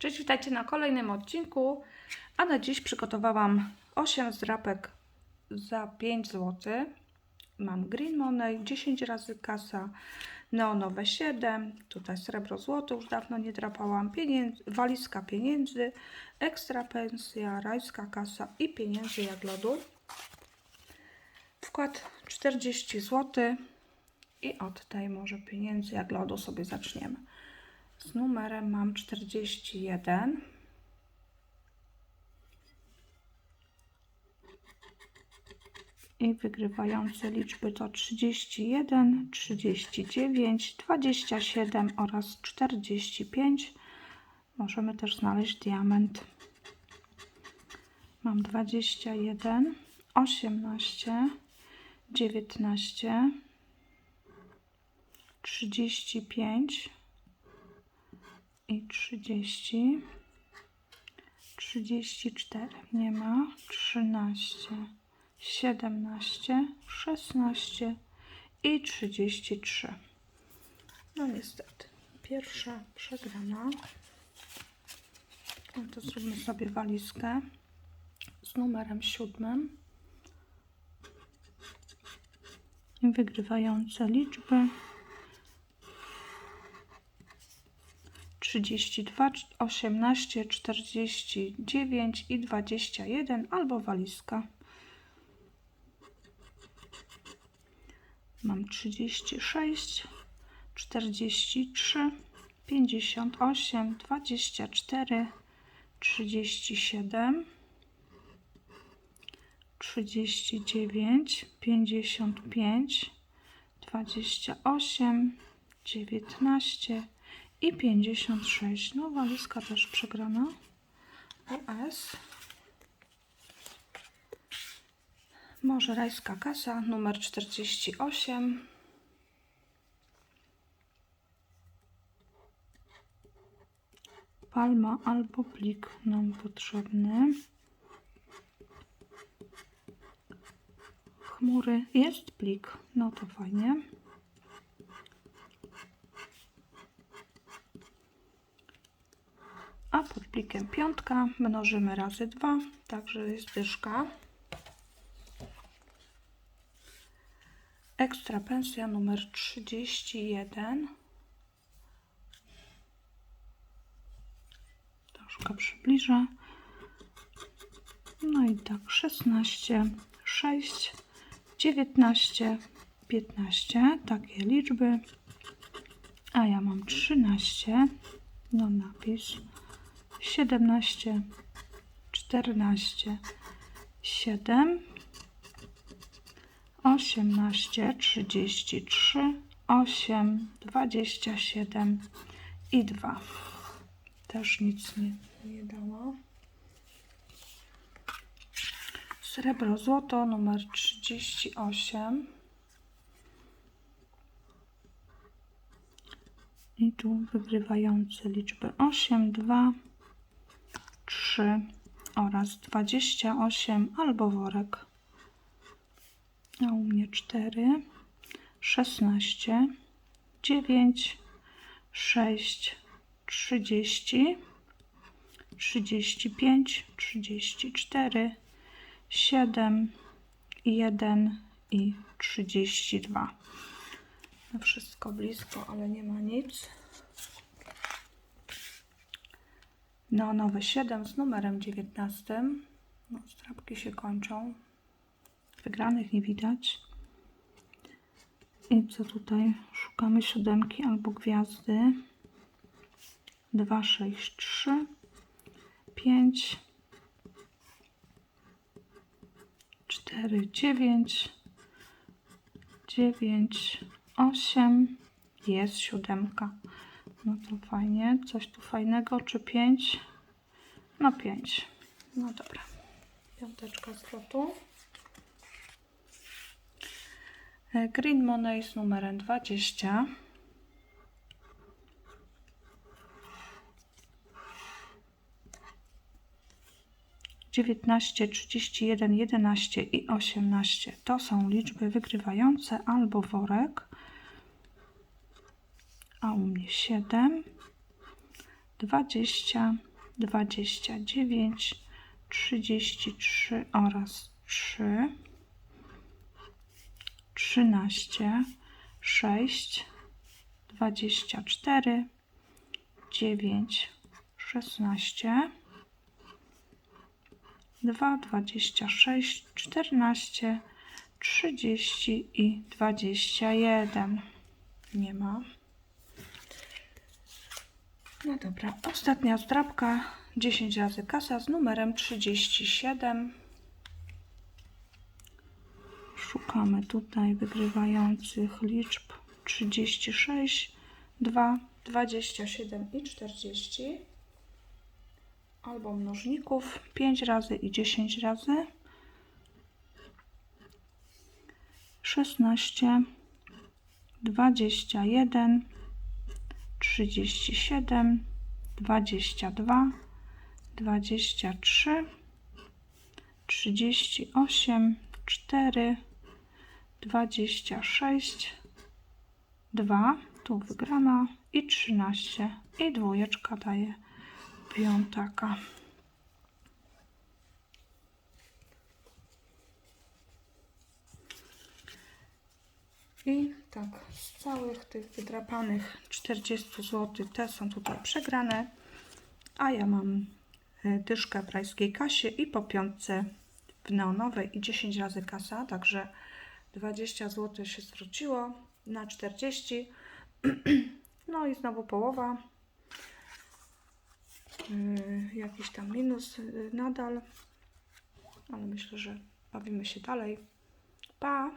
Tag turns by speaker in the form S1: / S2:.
S1: Cześć, witajcie na kolejnym odcinku. A na dziś przygotowałam 8 zdrapek za 5 zł. Mam Green Money, 10 razy kasa, neonowe 7, tutaj srebro złoto, już dawno nie drapałam, pieniędzy, walizka pieniędzy, ekstra pensja, rajska kasa i pieniędzy jak lodu. Wkład 40 zł i od tej może pieniędzy jak lodu sobie zaczniemy. Z numerem mam 41. I wygrywające liczby to 31, 39, 27 oraz 45. Możemy też znaleźć diament. Mam 21, 18, 19, 35, i 30, 34, nie ma, 13, 17, 16 i 33. No niestety, pierwsza przegrana. No to zróbmy sobie walizkę z numerem siódmym. I wygrywające liczby 32, 18, 49 i 21 albo walizka. Mam 36, 43, 58, 24, 37, 39, 55, 28, 19 i 56. No, walizka też przegrana. US. Może rajska kasa, numer 48. Palma albo plik nam potrzebny. Chmury. Jest plik. No to fajnie. A pod plikiem piątka mnożymy razy 2, także jest dyszka. Ekstra pensja numer 31. Troszkę przybliżę. No i tak 16, 6, 19, 15, takie liczby. A ja mam 13, no napis 17, 14, 7, 18, 33, 8, 27 i 2. Też nic nie, dało. Srebro, złoto numer 38. I tu wygrywające liczby 8, 2, 3 oraz 28 albo worek. A u mnie 4, 16, 9, 6, 30, 35, 34, 7, 1 i 32. No wszystko blisko, ale nie ma nic. Neonowe 7 z numerem 19. No, strapki się kończą. Wygranych nie widać. I co tutaj? Szukamy siódemki albo gwiazdy. 2, 6, 3, 5, 4, 9, 9, 8. Jest siódemka. No to fajnie. Coś tu fajnego. Czy 5? No 5. No dobra. Piąteczka z lotu. E, Green Money z numerem 20. Dziewiętnaście, trzydzieści jeden, jedenaście i osiemnaście to są liczby wygrywające albo worek a u mnie 7, 20, 29, 33 oraz 3, 13, 6, 24, 9, 16, 2, 26, 14, 30 i 21. Nie ma. No dobra, ostatnia zdrabka 10 razy kasa z numerem 37. Szukamy tutaj wygrywających liczb 36, 2, 27 i 40. Albo mnożników 5 razy i 10 razy. 16, 21, 37, 22, 23, 38, 4, 26, 2, tu wygrana i 13 i dwójeczka daje piątaka. I tak, z całych tych wydrapanych 40 zł, te są tutaj przegrane, a ja mam y, dyszkę w rajskiej kasie i po piątce w neonowej i 10 razy kasa, także 20 zł się zwróciło na 40. No i znowu połowa. Yy, jakiś tam minus yy, nadal, ale myślę, że bawimy się dalej. Pa!